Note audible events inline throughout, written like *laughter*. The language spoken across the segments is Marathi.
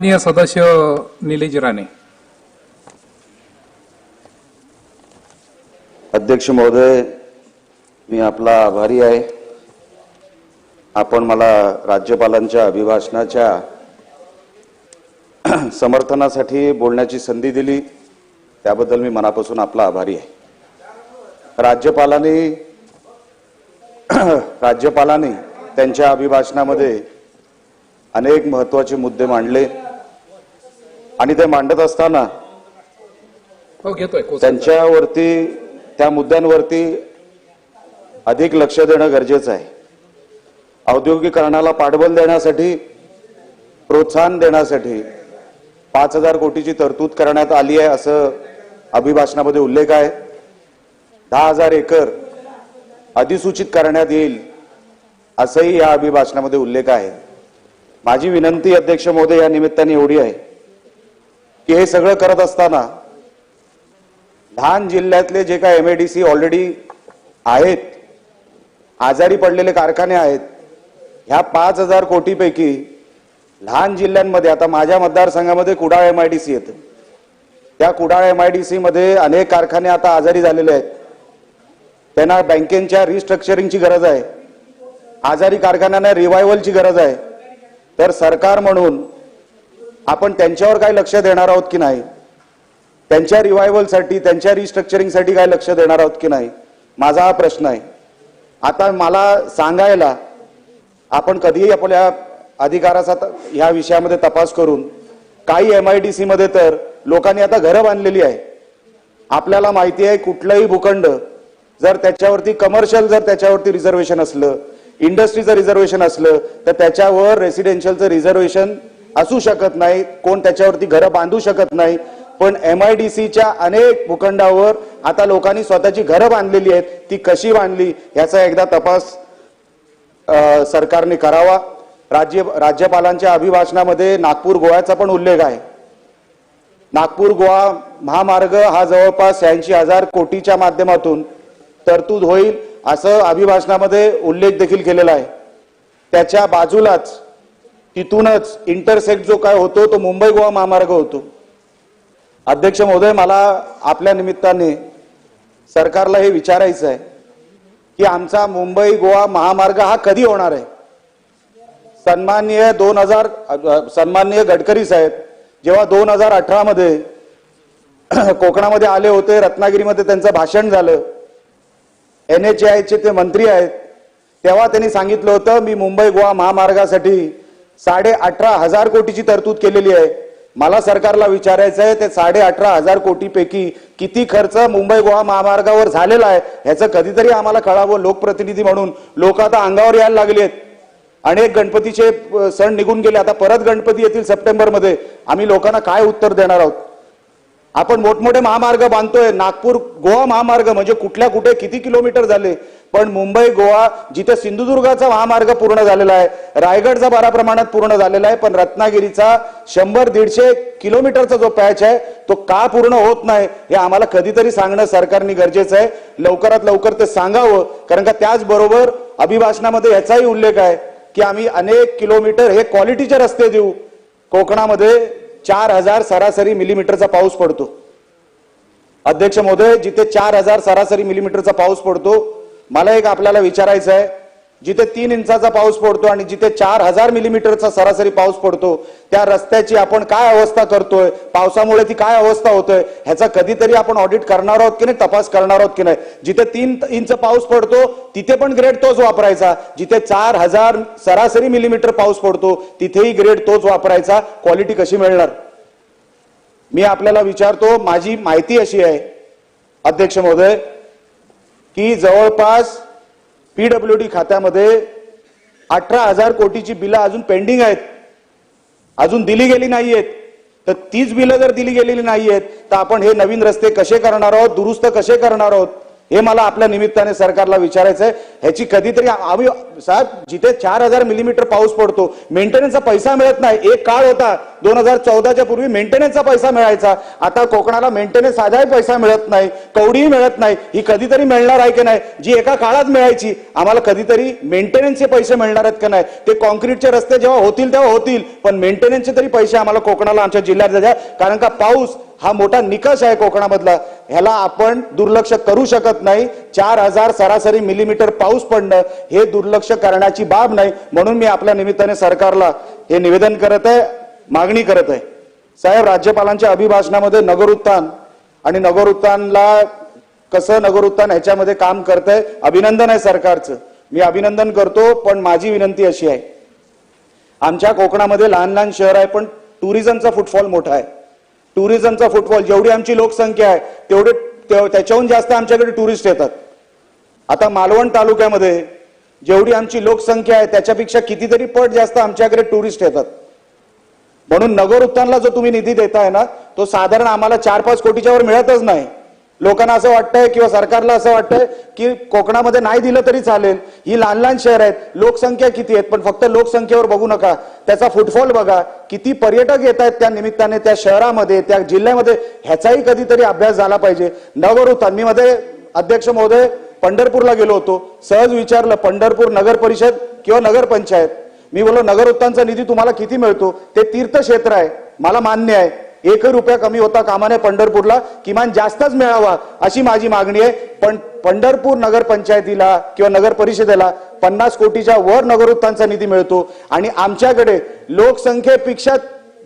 माननीय सदस्य निलेश राणे. अध्यक्ष महोदय मी आपला आभारी आहे. आपण मला राज्यपालांच्या अभिभाषणाच्या *clears throat* समर्थनासाठी बोलण्याची संधी दिली त्याबद्दल मी मनापासून आपला आभारी आहे. राज्यपालांनी *clears throat* राज्यपालांनी त्यांच्या अभिभाषणामध्ये अनेक महत्त्वाचे मुद्दे मांडले. आणि ते मांडत असताना हो. त्यांच्यावरती त्या मुद्द्यांवरती अधिक लक्ष देणं गरजेचं आहे. औद्योगिकरणाला पाठबळ देण्यासाठी प्रोत्साहन देण्यासाठी पाच हजार कोटीची तरतूद करण्यात आली आहे असं अभिभाषणामध्ये उल्लेख आहे. दहा हजार एकर अधिसूचित करण्यात येईल असंही या अभिभाषणामध्ये उल्लेख आहे. माझी विनंती अध्यक्ष महोदय या निमित्ताने एवढी आहे. की हे सगळं करत असताना लहान जिल्ह्यातले जे काय एमएडीसी ऑलरेडी आहेत आजारी पडलेले कारखाने आहेत ह्या पाच हजार कोटीपैकी लहान जिल्ह्यांमध्ये आता माझ्या मतदारसंघामध्ये कुडाळ एमआयडीसी येतं. त्या कुडाळ एमआयडीसी मध्ये अनेक कारखाने आता आजारी झालेले आहेत. त्यांना बँकेच्या रिस्ट्रक्चरिंगची गरज आहे. आजारी कारखान्यांना रिवायवलची गरज आहे. तर सरकार म्हणून आपण त्यांच्यावर काय लक्ष देणार आहोत की नाही? त्यांच्या रिवायवलसाठी त्यांच्या रिस्ट्रक्चरिंगसाठी काय लक्ष देणार आहोत की नाही? माझा हा प्रश्न आहे. आता मला सांगायला आपण कधीही आपल्या अधिकाराचा ह्या विषयामध्ये तपास करून काही एम आय डी सीमध्ये तर लोकांनी आता घरं बांधलेली आहे. आपल्याला माहिती आहे कुठलंही भूखंड जर त्याच्यावरती कमर्शियल जर त्याच्यावरती रिझर्वेशन असलं इंडस्ट्रीचं रिझर्वेशन असलं तर त्याच्यावर रेसिडेन्शियलचं रिझर्वेशन असू शकत नाही कोण त्याच्यावरती घरं बांधू शकत नाही पण एम आय डी सीच्या अनेक भूखंडावर आता लोकांनी स्वतःची घरं बांधलेली आहेत. ती कशी बांधली याचा एकदा तपास सरकारने करावा. राज्य राज्यपालांच्या अभिभाषणामध्ये नागपूर गोव्याचा पण उल्लेख आहे. नागपूर गोवा महामार्ग हा जवळपास शहाऐंशी हजार कोटीच्या माध्यमातून तरतूद होईल असं अभिभाषणामध्ये उल्लेख देखील केलेला आहे. त्याच्या बाजूलाच तिथूनच इंटरसेक्ट जो काय होतो तो मुंबई गोवा महामार्ग होतो. अध्यक्ष महोदय मला आपल्या निमित्ताने सरकारला हे विचारायचं आहे की आमचा मुंबई गोवा महामार्ग हा कधी होणार आहे? सन्माननीय दोन हजार सन्माननीय गडकरी साहेब जेव्हा दोन हजार अठरामध्ये *clears throat* कोकणामध्ये आले होते रत्नागिरीमध्ये त्यांचं भाषण झालं एन एच आयचे ते मंत्री आहेत तेव्हा त्यांनी सांगितलं होतं मी मुंबई गोवा महामार्गासाठी साडे अठरा हजार कोटीची तरतूद केलेली आहे. मला सरकारला विचारायचं आहे ते साडे अठरा हजार कोटीपैकी किती खर्च मुंबई गोवा महामार्गावर झालेला आहे ह्याचं कधीतरी आम्हाला कळावं लोकप्रतिनिधी म्हणून. लोक आता अंगावर यायला लागले आहेत. अनेक गणपतीचे सण निघून गेले आता परत गणपती येतील सप्टेंबरमध्ये. आम्ही लोकांना काय उत्तर देणार आहोत? आपण मोठमोठे महामार्ग बांधतोय. नागपूर गोवा महामार्ग म्हणजे कुठल्या कुठे किती किलोमीटर झाले? पण मुंबई गोवा जिथे सिंधुदुर्गाचा महामार्ग पूर्ण झालेला आहे रायगडचा बऱ्या प्रमाणात पूर्ण झालेला आहे पण रत्नागिरीचा शंभर दीडशे किलोमीटरचा जो पॅच आहे तो का पूर्ण होत नाही हे आम्हाला कधीतरी सांगणं सरकारने गरजेचं आहे. लवकरात लवकर ते सांगावं कारण का त्याचबरोबर अभिभाषणामध्ये याचाही उल्लेख आहे की आम्ही अनेक किलोमीटर हे क्वालिटीचे रस्ते देऊ. कोकणामध्ये चार हजार सरासरी मिलीमीटरचा पाऊस पडतो. अध्यक्ष महोदय जिथे चार हजार सरासरी मिलीमीटरचा पाऊस पडतो मला एक आपल्याला विचारायचं आहे जिथे तीन इंचाचा पाऊस पडतो आणि जिथे चार हजार मिलीमीटरचा सरासरी पाऊस पडतो त्या रस्त्याची आपण काय अवस्था करतोय पावसामुळे ती काय अवस्था होतोय ह्याचा कधीतरी आपण ऑडिट करणार आहोत की नाही तपास करणार आहोत की नाही. जिथे तीन इंच पाऊस पडतो तिथे पण ग्रेड तोच वापरायचा. जिथे चार हजार सरासरी मिलीमीटर पाऊस पडतो तिथेही ग्रेड तोच वापरायचा. क्वालिटी कशी मिळणार? मी आपल्याला विचारतो माझी माहिती अशी आहे अध्यक्ष महोदय की जवळपास पीडब्ल्यू डी खात्यामध्ये अठरा हजार कोटीची बिलं अजून पेंडिंग आहेत. अजून दिली गेली नाहीयेत. तर तीच बिलं जर दिली गेलेली नाहीयेत तर आपण हे नवीन रस्ते कसे करणार आहोत दुरुस्त कसे करणार आहोत? हे मला आपल्या निमित्ताने सरकारला विचारायचं आहे. ह्याची कधीतरी आम्ही साहेब जिथे चार हजार मिलीमीटर पाऊस पडतो मेंटेनन्सचा पैसा मिळत नाही. एक काळ होता दोन हजार चौदाच्या पूर्वी मेंटेनन्सचा पैसा मिळायचा. आता कोकणाला मेंटेनन्स साधाही पैसा मिळत नाही कवडीही मिळत नाही. ही कधीतरी मिळणार आहे की नाही? जी एका काळात मिळायची आम्हाला कधीतरी मेंटेनन्सचे पैसे मिळणार आहेत का नाही? ते कॉन्क्रीटचे रस्ते जेव्हा होतील तेव्हा होतील पण मेंटेनन्सचे तरी पैसे आम्हाला कोकणाला आमच्या जिल्ह्यात द्या. कारण का पाऊस हा मोठा निकष आहे कोकणामधला. ह्याला आपण दुर्लक्ष करू शकत नाही. चार हजार सरासरी मिलीमीटर पाऊस पडणं हे दुर्लक्ष करण्याची बाब नाही. म्हणून मी आपल्या निमित्ताने सरकारला हे निवेदन करत आहे मागणी करत आहे. साहेब राज्यपालांच्या अभिभाषणामध्ये नगरोत्थान आणि नगरोत्थानला कसं नगरोत्थान ह्याच्यामध्ये काम करतंय अभिनंदन आहे सरकारचं. मी अभिनंदन करतो पण माझी विनंती अशी आहे. आमच्या कोकणामध्ये लहान लहान शहर आहे पण टुरिझमचा फुटफॉल मोठा आहे. टुरिझमचा फुटबॉल जेवढी आमची लोकसंख्या आहे तेवढे त्याच्याहून जास्त आमच्याकडे टुरिस्ट येतात. आता मालवण तालुक्यामध्ये जेवढी आमची लोकसंख्या आहे त्याच्यापेक्षा कितीतरी पट जास्त आमच्याकडे टुरिस्ट येतात. म्हणून नगर उत्थानला जो तुम्ही निधी देताय ना तो साधारण आम्हाला चार पाच कोटीच्या वर मिळतच नाही. लोकांना असं वाटतंय किंवा सरकारला असं वाटतंय की कोकणामध्ये नाही दिलं तरी चालेल. ही लहान लहान शहर आहेत. लोकसंख्या किती आहेत? पण फक्त लोकसंख्येवर बघू नका. त्याचा फुटफॉल बघा. किती पर्यटक येत आहेत त्या निमित्ताने त्या शहरामध्ये त्या जिल्ह्यामध्ये ह्याचाही कधीतरी अभ्यास झाला पाहिजे. नगर उत्थान मी मध्ये अध्यक्ष महोदय पंढरपूरला गेलो होतो. सहज विचारलं पंढरपूर नगर परिषद किंवा नगरपंचायत मी बोललो नगर उत्तांचा निधी तुम्हाला किती मिळतो? ते तीर्थक्षेत्र आहे. मला मान्य आहे. एकही रुपया कमी होता कामाने पंढरपूरला किमान जास्तच मिळावा अशी माझी मागणी आहे. पण पंढरपूर नगर पंचायतीला किंवा नगर परिषदेला पन्नास कोटीच्या वर नगरोत्थानचा निधी मिळतो. आणि आमच्याकडे लोकसंख्येपेक्षा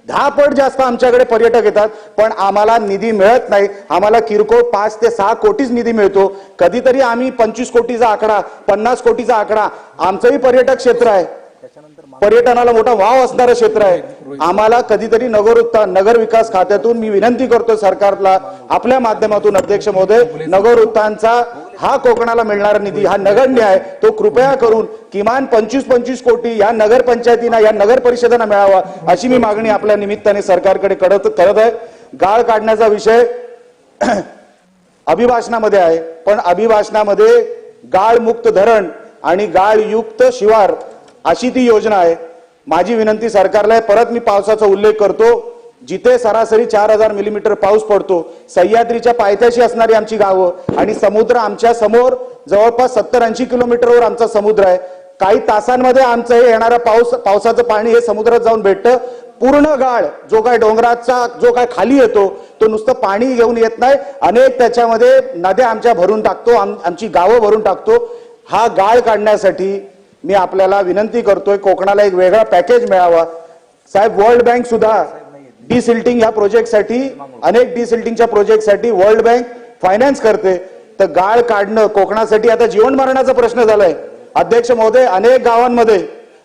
दहा पट जास्त आमच्याकडे पर्यटक येतात. पण आम्हाला निधी मिळत नाही. आम्हाला किरकोळ पाच ते सहा कोटीच निधी मिळतो. कधीतरी आम्ही पंचवीस कोटीचा आकडा पन्नास कोटीचा आकडा आमचंही पर्यटक क्षेत्र आहे. पर्यटनाला मोठा वाव असणारं क्षेत्र आहे. आम्हाला कधीतरी नगर उत्थान नगर विकास खात्यातून मी विनंती करतो सरकारला आपल्या माध्यमातून अध्यक्ष महोदय नगर उत्थानचा हा कोकणाला मिळणारा निधी हा नगण्य आहे तो कृपया करून किमान पंचवीस पंचवीस कोटी या नगर पंचायतींना या नगर परिषदांना मिळावा अशी मी मागणी आपल्या निमित्ताने सरकारकडे करत करत आहे. गाळ काढण्याचा विषय *clears throat* अभिभाषणामध्ये आहे पण अभिभाषणामध्ये गाळमुक्त धरण आणि गाळयुक्त शिवार अशी ती योजना आहे. माझी विनंती सरकारला आहे परत मी पावसाचा उल्लेख करतो. जिथे सरासरी चार हजार मिलीमीटर पाऊस पडतो सह्याद्रीच्या पायथ्याशी असणारी आमची गावं आणि समुद्र आमच्यासमोर जवळपास सत्तर ऐंशी किलोमीटरवर आमचा समुद्र आहे. काही तासांमध्ये आमचं हे येणारा पाऊस पावसाचं पाणी हे समुद्रात जाऊन भेटतं. पूर्ण गाळ जो काय डोंगराचा जो काय खाली येतो तो नुसतं पाणी घेऊन येत नाही. अनेक त्याच्यामध्ये नद्या आमच्या भरून टाकतो आम- आमची गावं भरून टाकतो. हा गाळ काढण्यासाठी मी आपल्याला विनंती करतोय कोकणाला एक वेगळा पॅकेज मिळावा. साहेब वर्ल्ड बँक सुद्धा डिसिल्टिंग ह्या प्रोजेक्टसाठी अनेक डिसिल्टिंगच्या प्रोजेक्टसाठी वर्ल्ड बँक फायनान्स करते. तर गाळ काढणं कोकणासाठी आता जीवन मरणाचा प्रश्न झालाय. अध्यक्ष महोदय अनेक गावांमध्ये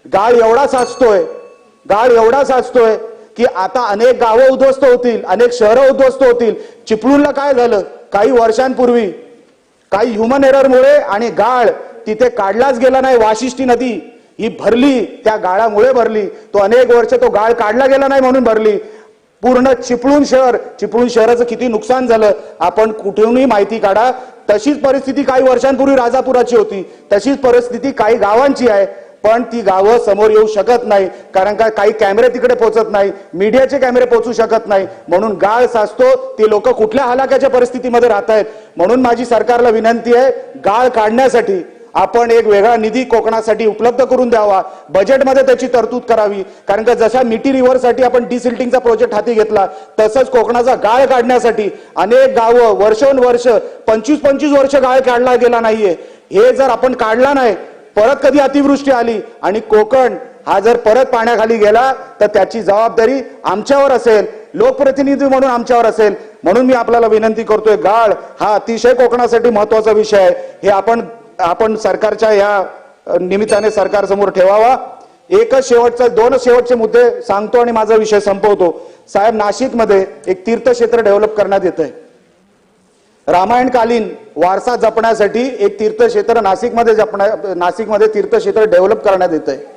गाळ एवढा साचतोय गाळ एवढा साचतोय की आता अनेक गावं उद्ध्वस्त होतील अनेक शहरं उद्ध्वस्त होतील. चिपळूणला काय झालं? काही वर्षांपूर्वी काही ह्युमन एररमुळे आणि गाळ तिथे काढलाच गेला नाही वाशिष्ठी नदी. ही भरली त्या गाळामुळे भरली. तो अनेक वर्ष तो गाळ काढला गेला नाही म्हणून भरली. पूर्ण चिपळूण शहर चिपळूण शहराचं किती नुकसान झालं आपण कुठूनही माहिती काढा. तशीच परिस्थिती काही वर्षांपूर्वी राजापुराची होती. तशीच परिस्थिती काही गावांची आहे. पण ती गावं समोर येऊ शकत नाही कारण का काही कॅमेरे तिकडे पोहोचत नाही मीडियाचे कॅमेरे पोहोचू शकत नाही. म्हणून गाळ साचतो ती लोक कुठल्या हलाक्याच्या परिस्थितीमध्ये राहत आहेत म्हणून माझी सरकारला विनंती आहे गाळ काढण्यासाठी आपण एक वेगळा निधी कोकणासाठी उपलब्ध करून द्यावा. बजेटमध्ये त्याची तरतूद करावी. कारण का जशा मिटी रिव्हरसाठी आपण डिसिल्टिंगचा प्रोजेक्ट हाती घेतला तसंच कोकणाचा गाळ काढण्यासाठी अनेक गावं वर्षोनवर्ष पंचवीस पंचवीस वर्ष गाळ काढला गेला नाहीये. हे जर आपण काढला नाही परत कधी अतिवृष्टी आली आणि कोकण हा जर परत पाण्याखाली गेला तर त्याची जबाबदारी आमच्यावर असेल लोकप्रतिनिधी म्हणून आमच्यावर असेल. म्हणून मी आपल्याला विनंती करतोय गाळ हा अतिशय कोकणासाठी महत्त्वाचा विषय आहे. हे आपण आपण सरकारच्या या निमित्ताने सरकारसमोर ठेवावा. एकच शेवटचा दोन शेवटचे मुद्दे सांगतो आणि माझा विषय संपवतो. साहेब नाशिकमध्ये एक तीर्थक्षेत्र डेव्हलप करण्यात येत आहे रामायणकालीन वारसा जपण्यासाठी एक तीर्थक्षेत्र नाशिकमध्ये जपण्या नाशिकमध्ये तीर्थक्षेत्र डेव्हलप करण्यात येत आहे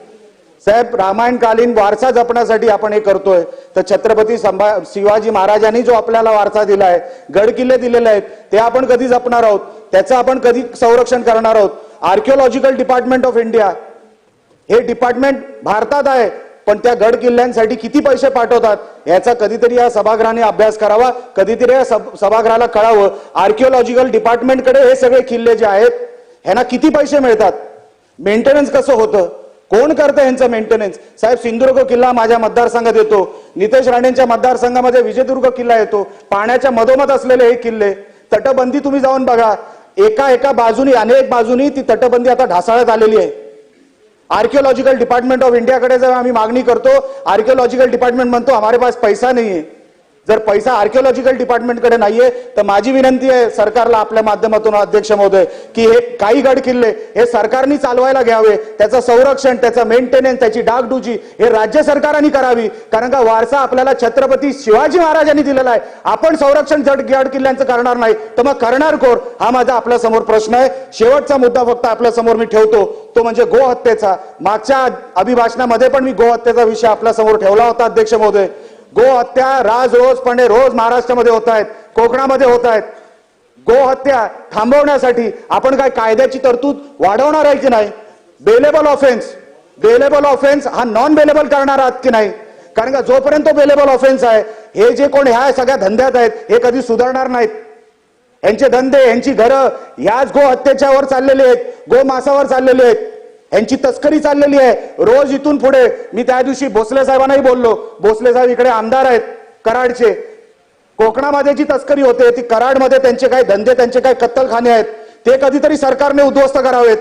साहेब रामायणकालीन वारसा जपण्यासाठी आपण हे करतोय. तर छत्रपती संभा शिवाजी महाराजांनी जो आपल्याला वारसा दिलाय गड किल्ले दिलेले आहेत ते आपण कधी जपणार आहोत? त्याचं आपण कधी संरक्षण करणार आहोत? आर्किओलॉजिकल डिपार्टमेंट ऑफ इंडिया हे डिपार्टमेंट भारतात आहे पण त्या गड किल्ल्यांसाठी किती पैसे पाठवतात? याचा कधीतरी या सभागृहाने अभ्यास करावा कधीतरी या सभागृहाला कळावं. आर्किओलॉजिकल डिपार्टमेंटकडे हे सगळे किल्ले जे आहेत ह्यांना किती पैसे मिळतात? मेंटेनन्स कसं होतं? कोण करतं यांचं मेंटेनन्स साहेब सिंधुदुर्ग किल्ला माझ्या मतदारसंघात येतो. नितेश राणेंच्या मतदारसंघामध्ये विजयदुर्ग किल्ला येतो. पाण्याच्या मधोमध असलेले हे किल्ले तटबंदी तुम्ही जाऊन बघा. एका एका बाजूनी अनेक बाजूनी ती तटबंदी आता ढासाळत आलेली आहे. आर्किओलॉजिकल डिपार्टमेंट ऑफ इंडियाकडे जर आम्ही मागणी करतो आर्किओलॉजिकल डिपार्टमेंट म्हणतो हमारे पास पैसा नाही आहे जर पैसा आर्किओलॉजिकल डिपार्टमेंटकडे नाहीये तर माझी विनंती आहे सरकारला आपल्या माध्यमातून अध्यक्ष महोदय की हे काही गड किल्ले हे सरकारने चालवायला घ्यावे त्याचं संरक्षण त्याचं मेंटेनन्स त्याची डागडुजी हे राज्य सरकारांनी करावी. कारण का वारसा आपल्याला छत्रपती शिवाजी महाराजांनी दिलेला आहे. आपण संरक्षण जड गड किल्ल्यांचं करणार नाही. तर मग करणार कोर हा माझा आपल्यासमोर प्रश्न आहे. शेवटचा मुद्दा फक्त आपल्यासमोर मी ठेवतो. तो म्हणजे गोहत्येचा. मागच्या अभिभाषणामध्ये पण मी गोहत्येचा विषय आपल्यासमोर ठेवला होता अध्यक्ष महोदय. गो हत्या राज रोजपणे रोज महाराष्ट्रामध्ये होत आहेत कोकणामध्ये होत आहेत. गोहत्या थांबवण्यासाठी आपण काय कायद्याची तरतूद वाढवणार आहे की नाही? बेलेबल ऑफेन्स बेलेबल ऑफेन्स हा नॉन बेलेबल करणार आहात की नाही? कारण का जोपर्यंत बेलेबल ऑफेन्स आहे हे जे कोण ह्या सगळ्या धंद्यात आहेत हे कधी सुधारणार नाहीत. यांचे धंदे यांची घरं ह्याच गो हत्येच्यावर चाललेले आहेत गो मासावर चाललेले आहेत. यांची तस्करी चाललेली आहे. रोज इथून पुढे मी त्या दिवशी भोसले साहेबांनाही बोललो. भोसले साहेब इकडे आमदार आहेत कराडचे. कोकणामध्ये जी तस्करी होते ती कराडमध्ये त्यांचे काय धंदे त्यांचे काय कत्तलखाने आहेत. ते कधीतरी सरकारने उद्ध्वस्त करावेत.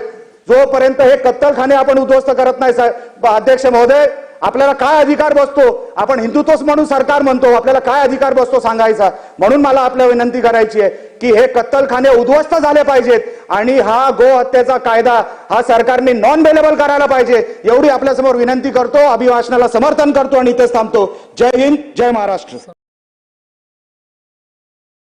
जोपर्यंत हे कत्तलखाने आपण उद्ध्वस्त करत नाही साहेब अध्यक्ष महोदय आपल्याला काय अधिकार बसतो? आपण हिंदुत्वच म्हणून सरकार म्हणतो. आपल्याला काय अधिकार बसतो सांगायचा? म्हणून मला आपल्या विनंती करायची आहे की हे कत्तलखाने उद्ध्वस्त झाले पाहिजेत आणि हा गो हत्येचा कायदा हा सरकारने नॉन बेलेबल करायला पाहिजे. एवढी आपल्यासमोर विनंती करतो अभिभाषणाला समर्थन करतो आणि इथेच थांबतो. जय हिंद जय महाराष्ट्र.